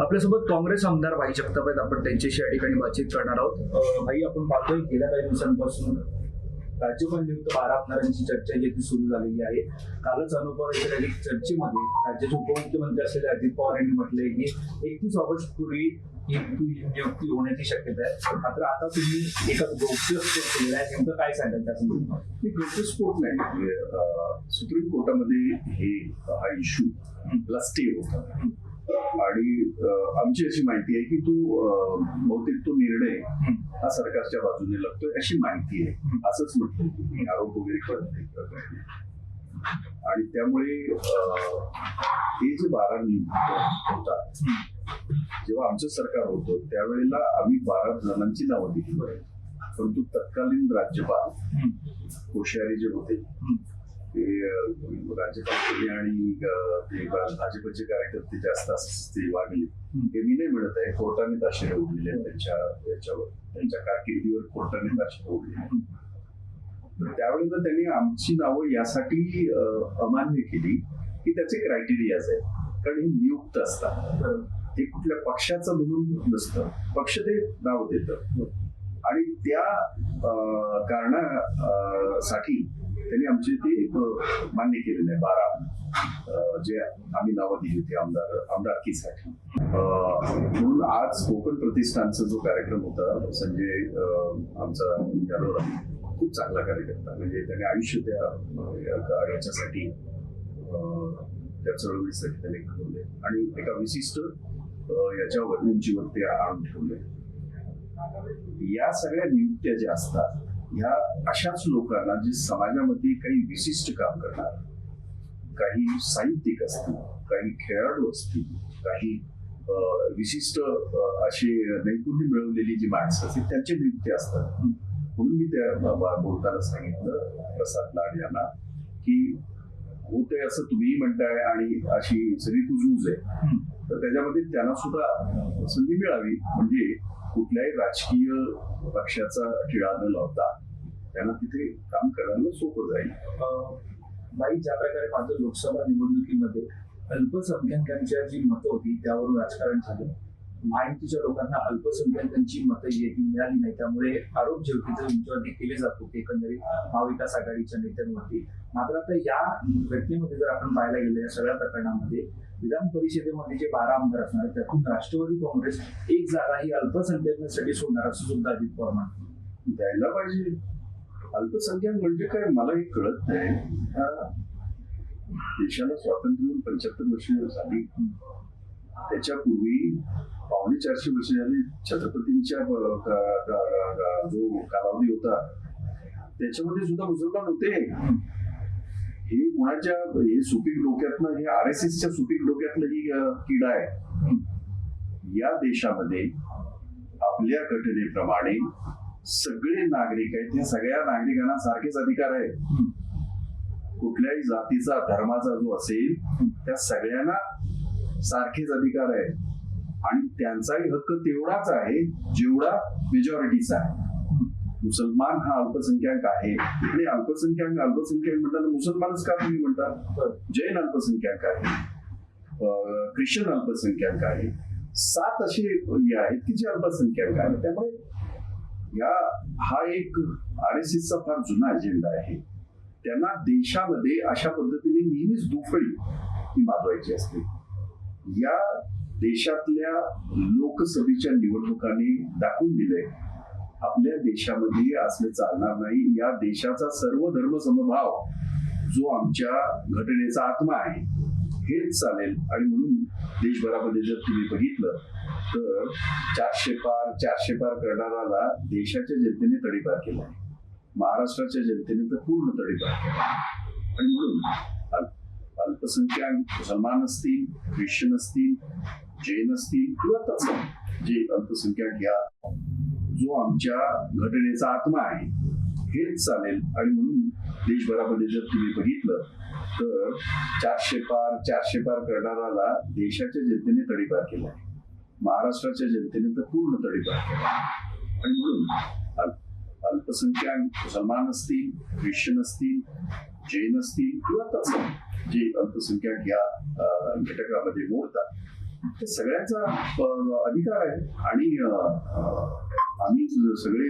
आपल्यासोबत काँग्रेस आमदार भाई जगताप आहेत. आपण त्यांच्याशी या ठिकाणी बातचीत करणार आहोत. भाई आपण पाहतोय गेल्या काही दिवसांपासून राज्यपाल नियुक्त बारा आमदारांची चर्चा जी ती सुरू झालेली आहे. कालच अनुभव चर्चेमध्ये राज्याचे उपमुख्यमंत्री असलेले अजित पवार यांनी म्हटलंय की एकतीस ऑगस्ट पूर्वी ही नियुक्ती होण्याची शक्यता आहे. मात्र आता तुम्ही एका गौप्यस्फोट केलेला आहे. नेमकं काय सांगाल त्या संदर्भात? मी घटस्फोट नाही. म्हणजे, सुप्रीम कोर्टामध्ये हे हा इश्यू ला स्टे होता. आणि आमची अशी माहिती आहे की तो बहुतेक तो निर्णय हा सरकारच्या बाजूने लागतोय अशी माहिती आहे. असंच म्हटलं आरोप वगैरे करत नाही आणि त्यामुळे हे जे बारा नियुक्त होतात जेव्हा आमचं सरकार होतं त्यावेळेला आम्ही बारा जणांची नावं दिली परंतु तत्कालीन राज्यपाल कोश्यारी जे होते ते राज्यपाल आणि ते भाजपचे कार्यकर्ते जास्त असं ते वागले हे मी नाही म्हणत आहे कोर्टाने ताशेरे उडलेले आहेत त्यांच्या याच्यावर. त्यांच्या कारकिर्दीवर कोर्टाने ताशेरे उडलेले आहेत. तर त्यांनी आमची नावं यासाठी अमान्य केली की त्याचे क्रायटेरियाज आहेत. कारण हे नियुक्त असतात. हे कुठल्या पक्षाचं म्हणून नसतं. पक्ष ते नाव देतं. आणि त्या अं, कारणासाठी त्यांनी आमचे ते मान्य केलेले आहे बारा जे आम्ही नावं दिली होती आमदार आमदारकीसाठी म्हणून आज कोकण प्रतिष्ठानचा जो कार्यक्रम होता संजय आमचा यादव खूप चांगला कार्यकर्ता म्हणजे त्याने आयुष्य त्या याच्यासाठी त्या चळवळीसाठी त्याने घडवले. आणि एका विशिष्ट याच्या याच्यावर उंचीवर ते आणून ठेवले. या सगळ्या नियुक्त्या ज्या असतात ह्या अशाच लोकांना जे समाजामध्ये काही विशिष्ट काम करणार काही साहित्यिक असतील काही खेळाडू असतील काही विशिष्ट असे नैपुण्य मिळवलेली जी माणसं असतील त्यांचे नृत्य असतात. म्हणून मी त्या बोलताना सांगितलं प्रसाद लाड यांना की होतंय असं तुम्हीही म्हणताय आणि अशी सगळी कुजबूज आहे. तर त्याच्यामध्ये त्यांना सुद्धा संधी मिळावी. म्हणजे कुठल्याही राजकीय पक्षाचा टिळा न लावता त्यांना तिथे काम करायला सोपं जाईल. बाई ज्या प्रकारे माझं लोकसभा निवडणुकीमध्ये अल्पसंख्याकांच्या जी मतं होती त्यावरून राजकारण झालं. महायुतीच्या लोकांना अल्पसंख्याकांची मतं मिळाली नाही. त्यामुळे आरोप जे होते तुमच्यावरती केले जात होते एकंदरीत महाविकास आघाडीच्या नेत्यांवरती. मात्र आता या घटनेमध्ये जर आपण पाहायला गेलो या सगळ्या प्रकरणामध्ये विधान परिषदेमध्ये जे बारा आमदार असणार त्यातून राष्ट्रवादी काँग्रेस एक जागा ही अल्पसंख्याकांसाठी सोडणार असं सुद्धा अजित पवार म्हणतात द्यायला पाहिजे. अल्पसंख्याक म्हणजे काय? मला हे कळत नाही. देशाला स्वातंत्र्य येऊन पंच्याहत्तर वर्ष झाली. त्याच्यापूर्वी पावणे चारशे वर्ष झाली. छत्रपतींच्या जो कालावधी होता त्याच्यामध्ये सुद्धा मुसलमान होते. हे कोणाच्या हे सुपीक डोक्यातनं हे आर एस एसच्या सुपीक डोक्यातलं ही किडा आहे. या देशामध्ये आपल्या घटनेप्रमाणे सगळे नागरिक आहेत या सगळ्या नागरिकांना सारखेच अधिकार आहेत. कुठल्याही जातीचा धर्माचा जो असेल त्या सगळ्यांना सारखेच अधिकार आहेत. आणि त्यांचाही हक्क तेवढाच आहे जेवढा मेजॉरिटीचा आहे. मुसलमान हा अल्पसंख्याक आहे. आणि अल्पसंख्याक अल्पसंख्याक म्हणतात मुसलमानच का तुम्ही म्हणता? जैन अल्पसंख्याक आहे. ख्रिश्चन अल्पसंख्याक आहे. सात असे आहेत की जे अल्पसंख्याक आहेत. त्यामुळे या हा एक आर एस एसचा फार जुना अजेंडा आहे. त्यांना देशामध्ये अशा पद्धतीने नेहमीच दुफळी ही माजवायची असते. या देशातल्या लोकसभेच्या निवडणुकांनी दाखवून दिलंय आपल्या देशामध्ये असले चालणार नाही. या देशाचा सर्व धर्म समभाव जो आमच्या घटनेचा आत्मा आहे हेच चालेल. आणि म्हणून देशभरामध्ये जर तुम्ही बघितलं तर चारशे पार चारशे पार करणाराला देशाच्या जनतेने तडीपार केला आहे. महाराष्ट्राच्या जनतेने तर पूर्ण तडीपार केला आणि म्हणून अल्प- अल्पसंख्याक मुसलमान असतील ख्रिश्चन असतील जैन असतील किंवा तसं जे अल्पसंख्याक घ्या जो आमच्या घटनेचा आत्मा आहे हेच चालेल. आणि म्हणून देशभरामध्ये जर तुम्ही बघितलं तर चारशे पार चारशे पार करणाराला देशाच्या जनतेने तडीपार केला आहे. महाराष्ट्राच्या जनतेने तर पूर्ण तडीपार केला आणि म्हणून अल्पसंख्याक मुसलमान असतील ख्रिश्चन असतील जैन असतील किंवा तसं जे अल्पसंख्याक या घटकामध्ये मोडतात. सगळ्यांचा अधिकार आहे. आणि आम्ही सगळे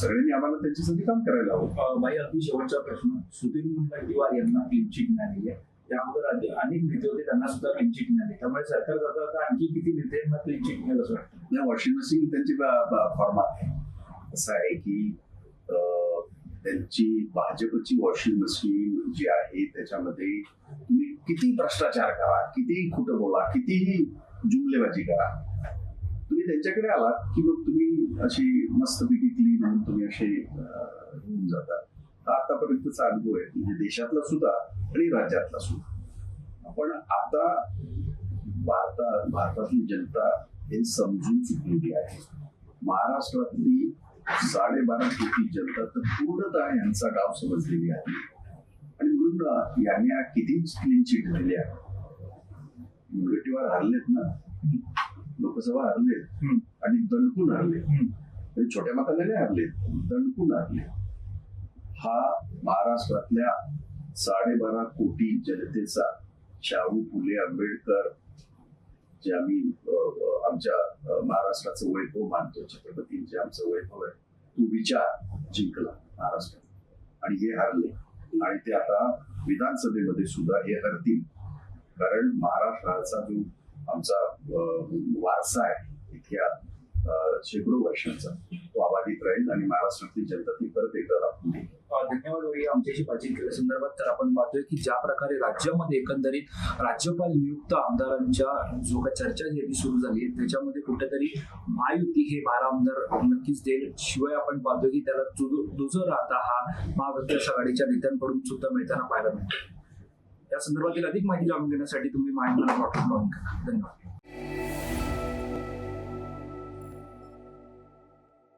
सगळ्यांनी आम्हाला त्यांच्यासाठी काम करायला हवं. बाई अगदी शेवटचा प्रश्न. सुधीर मुनगंटीवार यांना क्लीन चिट मिळालेली आहे. आधी अनेक नेते होते त्यांना सुद्धा क्लीन चिट मिळाली त्यामुळे सरकार जाता जाता आणखी किती नेत्यांना क्लीन चिट मिळेल असं वाटतं? वॉशिंग मशीन त्यांची फॉर्मात आहे. असं आहे की त्यांची भाजपची वॉशिंग मशीन जी आहे त्याच्यामध्ये तुम्ही किती भ्रष्टाचार करा कितीही खोटं बोला कितीही जुमलेबाजी करा त्यांच्याकडे आलात की मग तुम्ही अशी मस्तपैकी क्लीन होऊन तुम्ही असे होऊन जाता. आतापर्यंतचा अनुभव आहे. म्हणजे देशातला सुद्धा आणि राज्यातला सुद्धा. पण आता भारतात भारतातली जनता हे समजून चुकलेली आहे. महाराष्ट्रातली साडेबारा कोटी जनता तर पूर्णतः यांचा डाव समजलेली आहे. आणि म्हणून यांनी हा किती क्लीन चिट दिल्या मुनगटीवार हरलेत ना. लोकसभा हरलेत हम्म. आणि दणकून हरले. म्हणजे छोट्या मताने नाही हरले. दणकून हरले. हा महाराष्ट्रातल्या साडेबारा कोटी जनतेचा शाहू फुले आंबेडकर जे आम्ही आमच्या महाराष्ट्राचं वैभव मानतो छत्रपतींचे आमचं वैभव आहे तो विचार जिंकला महाराष्ट्रात. आणि हे हरले. आणि ते आता विधानसभेमध्ये सुद्धा हे हरतील. कारण महाराष्ट्राचा जो आमचा वारसा आहे. इतिहास शेकडो वर्षांचा. तो अबाधित राहील आणि महाराष्ट्रातील जनता ती परत एकदा राखून धन्यवाद वही आमच्याशी बातचीत केल्या संदर्भात. तर आपण पाहतोय की ज्या प्रकारे राज्यामध्ये एकंदरीत राज्यपाल नियुक्त आमदारांच्या जो काही चर्चा जी सुरू झाली आहे त्याच्यामध्ये कुठेतरी महायुती हे बारा आमदार नक्कीच देईल. शिवाय आपण पाहतोय की त्याला दुजो राहता हा महाविकास आघाडीच्या नेत्यांकडून सुद्धा मिळताना पाहायला मिळतो त्या संदर्भातील अधिक माहिती जाणून घेण्यासाठी तुम्ही माहिती डॉट कॉम धन्यवाद.